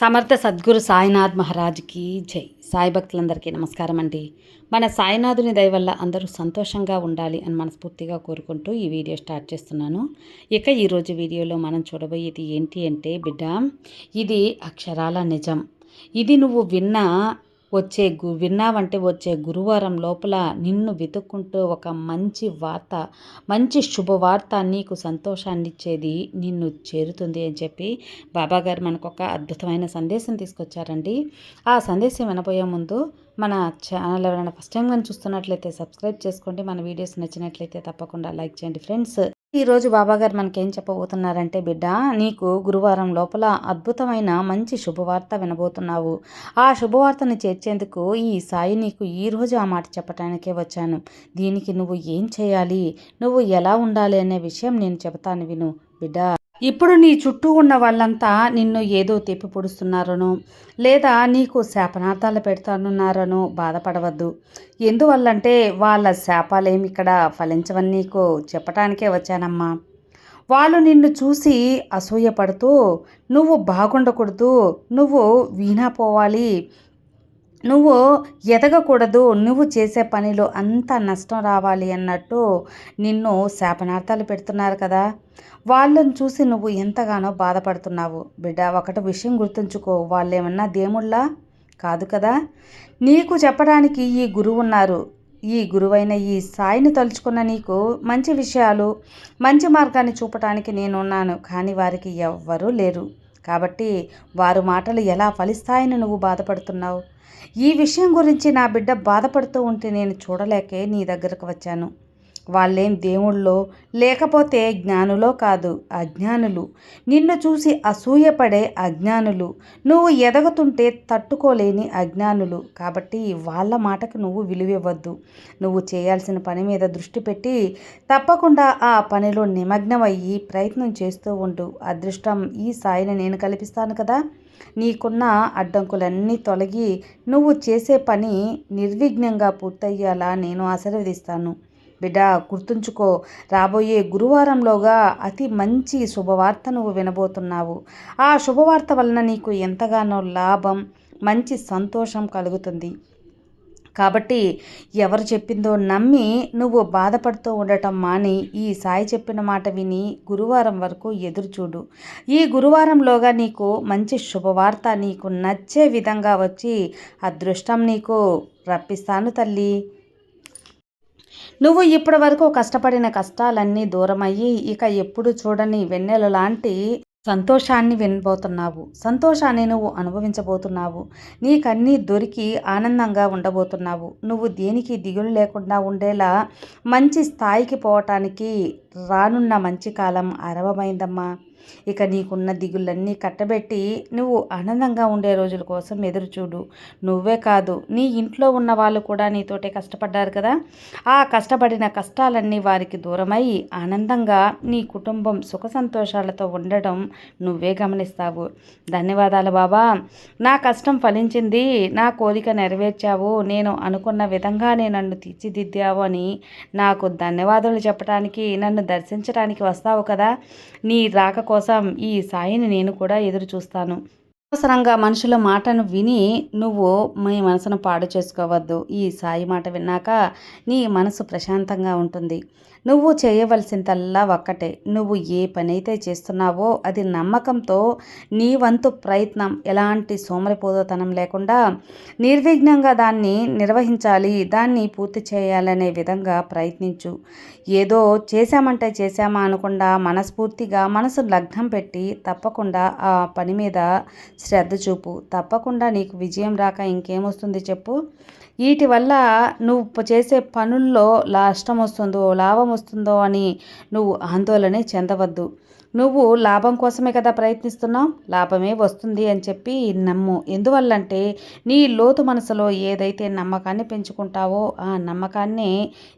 సమర్థ సద్గురు సాయినాథ్ మహారాజ్కి జై. సాయి భక్తులందరికీ నమస్కారం అండి. మన సాయినాథుని దయ వల్ల అందరూ సంతోషంగా ఉండాలి అని మనస్ఫూర్తిగా కోరుకుంటూ ఈ వీడియో స్టార్ట్ చేస్తున్నాను. ఇక ఈరోజు వీడియోలో మనం చూడబోయేది ఏంటి అంటే బిడ్డ ఇది అక్షరాల నిజం. ఇది నువ్వు విన్న వచ్చే గు విన్నావంటే వచ్చే గురువారం లోపల నిన్ను వెతుక్కుంటూ ఒక మంచి వార్త మంచి శుభవార్త నీకు సంతోషాన్ని ఇచ్చేది నిన్ను చేరుతుంది అని చెప్పి బాబాగారు మనకు ఒక అద్భుతమైన సందేశం తీసుకొచ్చారండి. ఆ సందేశం వినబోయే ముందు మన ఛానల్ ఎవరైనా ఫస్ట్ టైం కానీ చూస్తున్నట్లయితే సబ్స్క్రైబ్ చేసుకోండి. మన వీడియోస్ నచ్చినట్లయితే తప్పకుండా లైక్ చేయండి. ఫ్రెండ్స్ ఈరోజు బాబాగారు మనకేం చెప్పబోతున్నారంటే బిడ్డ నీకు గురువారం లోపల అద్భుతమైన మంచి శుభవార్త వినబోతున్నావు. ఆ శుభవార్తను చేర్చేందుకు ఈ సాయి నీకు ఈరోజు ఆ మాట చెప్పటానికే వచ్చాను. దీనికి నువ్వు ఏం చేయాలి? నువ్వు ఎలా ఉండాలి అనే విషయం నేను చెబుతాను విను. బిడ్డ ఇప్పుడు నీ చుట్టూ ఉన్న వాళ్ళంతా నిన్ను ఏదో తెప్పి పొడుస్తున్నారనో లేదా నీకు శాపనార్థాలు పెడతానున్నారనో బాధపడవద్దు. ఎందువల్లంటే వాళ్ళ శాపాలేమి ఇక్కడ ఫలించవని నీకు చెప్పటానికే వచ్చానమ్మా. వాళ్ళు నిన్ను చూసి అసూయపడుతూ నువ్వు బాగుండకూడదు నువ్వు వీణా పోవాలి నువ్వు ఎదగకూడదు నువ్వు చేసే పనిలో అంత నష్టం రావాలి అన్నట్టు నిన్ను శాపనార్థాలు పెడుతున్నారు కదా. వాళ్ళని చూసి నువ్వు ఎంతగానో బాధపడుతున్నావు. బిడ్డ ఒకటి విషయం గుర్తుంచుకో. వాళ్ళేమన్నా దేవుళ్ళా? కాదు కదా. నీకు చెప్పడానికి ఈ గురువు ఉన్నారు. ఈ గురువైన ఈ సాయిని తలుచుకున్న నీకు మంచి విషయాలు మంచి మార్గాన్ని చూపటానికి నేనున్నాను కానీ వారికి ఎవ్వరూ లేరు. కాబట్టి వారు మాటలు ఎలా ఫలిస్తాయని నువ్వు బాధపడుతున్నావు? ఈ విషయం గురించి నా బిడ్డ బాధపడుతూ ఉంటే నేను చూడలేకే నీ దగ్గరకు వచ్చాను. వాళ్ళేం దేవుళ్ళో లేకపోతే జ్ఞానులో కాదు అజ్ఞానులు. నిన్ను చూసి అసూయపడే అజ్ఞానులు. నువ్వు ఎదగుతుంటే తట్టుకోలేని అజ్ఞానులు. కాబట్టి వాళ్ళ మాటకు నువ్వు విలువివ్వద్దు. నువ్వు చేయాల్సిన పని మీద దృష్టి పెట్టి తప్పకుండా ఆ పనిలో నిమగ్నమయ్యి ప్రయత్నం చేస్తూ ఉండు. అదృష్టం ఈ సాయిని నేను కల్పిస్తాను కదా. నీకున్న అడ్డంకులన్నీ తొలగి నువ్వు చేసే పని నిర్విఘ్నంగా పూర్తయ్యేలా నేను ఆశీర్వదిస్తాను. బిడ్డ గుర్తుంచుకో రాబోయే గురువారంలోగా అతి మంచి శుభవార్త నువ్వు వినబోతున్నావు. ఆ శుభవార్త వలన నీకు ఎంతగానో లాభం మంచి సంతోషం కలుగుతుంది. కాబట్టి ఎవరు చెప్పిందో నమ్మి నువ్వు బాధపడుతూ ఉండటం మాని ఈ సాయి చెప్పిన మాట విని గురువారం వరకు ఎదురుచూడు ఈ గురువారంలోగా నీకు మంచి శుభవార్త నీకు నచ్చే విధంగా వచ్చి అదృష్టం నీకు రప్పిస్తాను తల్లి. నువ్వు ఇప్పటి వరకు కష్టపడిన కష్టాలన్నీ దూరమయ్యి ఇక ఎప్పుడు చూడని వెన్నెల లాంటి సంతోషాన్ని వినబోతున్నావు. సంతోషాన్ని నువ్వు అనుభవించబోతున్నావు. నీకన్నీ దొరికి ఆనందంగా ఉండబోతున్నావు. నువ్వు దేనికి దిగులు లేకుండా ఉండేలా మంచి స్థాయికి పోవటానికి రానున్న మంచి కాలం ఆరంభమైందమ్మా. ఇక నీకున్న దిగులన్నీ కట్టబెట్టి నువ్వు ఆనందంగా ఉండే రోజుల కోసం ఎదురు చూడు నువ్వే కాదు నీ ఇంట్లో ఉన్న వాళ్ళు కూడా నీతోటే కష్టపడ్డారు కదా. ఆ కష్టపడిన కష్టాలన్నీ వారికి దూరమై ఆనందంగా నీ కుటుంబం సుఖ సంతోషాలతో ఉండడం నువ్వే గమనిస్తావు. ధన్యవాదాలు బాబా. నా కష్టం ఫలించింది నా కోరిక నెరవేర్చావు నేను అనుకున్న విధంగానే నన్ను తీర్చిదిద్దావు అని నాకు ధన్యవాదాలు చెప్పడానికి నన్ను దర్శించడానికి వస్తావు కదా. నీ రాక కోసం ఈ సాయిని నేను కూడా ఎదురు చూస్తాను. అవసరంగా మనుషుల మాటను విని నువ్వు మీ మనసును పాడు చేసుకోవద్దు. ఈ సాయి మాట విన్నాక నీ మనసు ప్రశాంతంగా ఉంటుంది. నువ్వు చేయవలసిందల్లా ఒక్కటే. నువ్వు ఏ పనైతే చేస్తున్నావో అది నమ్మకంతో నీ వంతు ప్రయత్నం ఎలాంటి సోమరిపోదోతనం లేకుండా నిర్విఘ్నంగా దాన్ని నిర్వహించాలి దాన్ని పూర్తి చేయాలనే విధంగా ప్రయత్నించు. ఏదో చేశామంటే చేశామా అనకుండా మనస్ఫూర్తిగా మనసు లగ్నం పెట్టి తప్పకుండా ఆ పని మీద శ్రద్ధ చూపు. తప్పకుండా నీకు విజయం రాక ఇంకేమొస్తుంది చెప్పు. వీటి వల్ల నువ్వు చేసే పనుల్లో నష్టం వస్తుందో లాభం వస్తుందో అని నువ్వు ఆందోళన చెందవద్దు. నువ్వు లాభం కోసమే కదా ప్రయత్నిస్తున్నావు? లాభమే వస్తుంది అని చెప్పి నమ్ము. ఎందువల్లంటే నీ లోతు మనసులో ఏదైతే నమ్మకాన్ని పెంచుకుంటావో ఆ నమ్మకాన్నే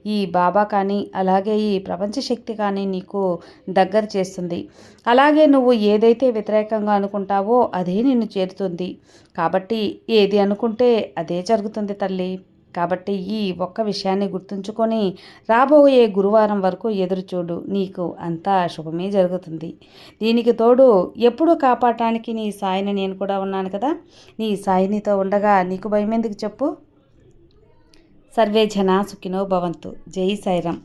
ఈ బాబా కానీ అలాగే ఈ ప్రపంచ శక్తి కానీ నీకు దగ్గర చేస్తుంది. అలాగే నువ్వు ఏదైతే వ్యతిరేకంగా అనుకుంటావో అదే నిన్ను చేరుతుంది. కాబట్టి ఏది అనుకుంటే అదే జరుగుతుంది తల్లి. కాబట్టి ఈ ఒక్క విషయాన్ని గుర్తుంచుకొని రాబోయే గురువారం వరకు ఎదురుచూడు. నీకు అంతా శుభమే జరుగుతుంది. దీనికి తోడు ఎప్పుడు కాపాడటానికి నీ సాయిని నేను కూడా ఉన్నాను కదా. నీ సాయినితో ఉండగా నీకు భయం ఎందుకు చెప్పు? సర్వే జనా సుఖినో భవంతు. జై సాయిరామ్.